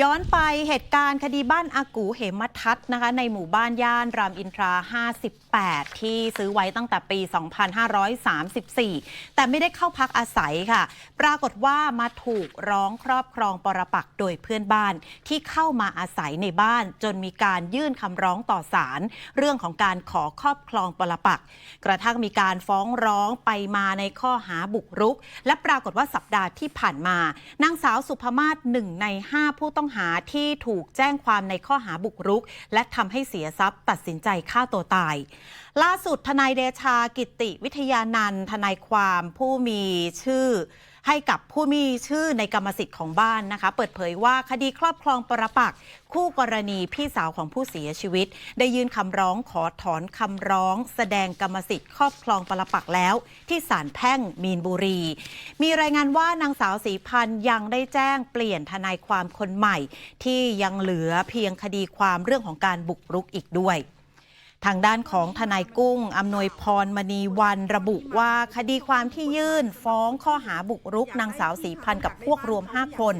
ย้อนไปเหตุการณ์คดีบ้านอากูเหมทัศน์นะคะในหมู่บ้านย่านรามอินทรา 58 ที่ซื้อไว้ตั้งแต่ปี 2534 แต่ไม่ได้เข้าพักอาศัยค่ะ ปรากฏว่ามาถูกร้องครอบครองปรปักโดยเพื่อนบ้านที่เข้ามาอาศัยในบ้าน จนมีการยื่นคำร้องต่อศาลเรื่องของการขอครอบครองปรปัก กระทั่งมีการฟ้องร้องไปมาในข้อหาบุกรุก และปรากฏว่าสัปดาห์ที่ผ่านมานางสาวสุภมาศหนึ่งใน 5 ผู้ต้องหาที่ถูกแจ้งความในข้อหาบุกรุก และทำให้เสียทรัพย์ ตัดสินใจฆ่าตัวตาย ล่าสุดทนายเดชากิติวิทยานันทนายความผู้มีชื่อ ให้กับผู้มีชื่อในกรรมสิทธิ์ของบ้านนะคะ เปิดเผยว่าคดีครอบครองปรปักษ์คู่กรณีพี่สาวของผู้เสียชีวิต ได้ยื่นคำร้องขอถอนคำร้อง แสดงกรรมสิทธิ์ครอบครองปรปักษ์แล้ว ที่ศาลแพ่งมีนบุรี มีรายงานว่านางสาวศรีพันธ์ยังได้แจ้งเปลี่ยนทนายความคนใหม่ ที่ยังเหลือเพียงคดีความเรื่องของการบุกรุกอีกด้วย ทางด้านของทนายกุ้งอำนวยพรมณีวันระบุว่าคดีความที่ยื่นฟ้องข้อหาบุกรุกนางสาวสีพันธ์กับพวกรวม 5 คน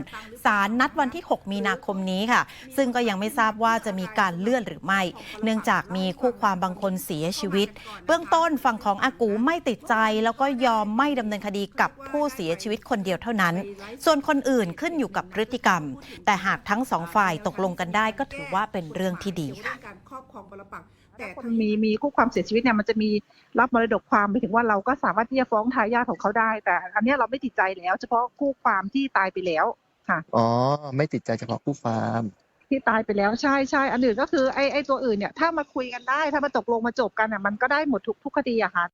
ศาลนัดวันที่ 6 มีนาคมนี้ค่ะ ซึ่งก็ยังไม่ทราบว่าจะมีการเลื่อนหรือไม่ เนื่องจากมีคู่ความบางคนเสียชีวิต เบื้องต้นฝั่งของอากูไม่ติดใจ แล้วก็ยอมไม่ดำเนินคดีกับผู้เสียชีวิตคนเดียวเท่านั้น ส่วนคนอื่นขึ้นอยู่กับพฤติกรรม แต่หากทั้งสองฝ่ายตกลงกันได้ก็ถือว่าเป็นเรื่องที่ดีค่ะ การครอบครองปรปักษ์แต่คนมีมีคู่ความเสียชีวิตเนี่ยมันจะมีรับมรดกความไปถึงว่าเราก็สามารถที่จะฟ้องทายาทของเขาได้ แต่อันเนี้ยเราไม่ติดใจแล้ว เฉพาะคู่ความที่ตายไปแล้วค่ะอ๋อไม่ติดใจเฉพาะผู้ฟาร์มที่ตายไปแล้วใช่ใช่อันอื่นก็คือไอ้ไอ้ตัวอื่นเนี่ยถ้ามาคุยกันได้ถ้ามาตกลงมาจบกันอะมันก็ได้หมดทุกทุกคดีอะค่ะ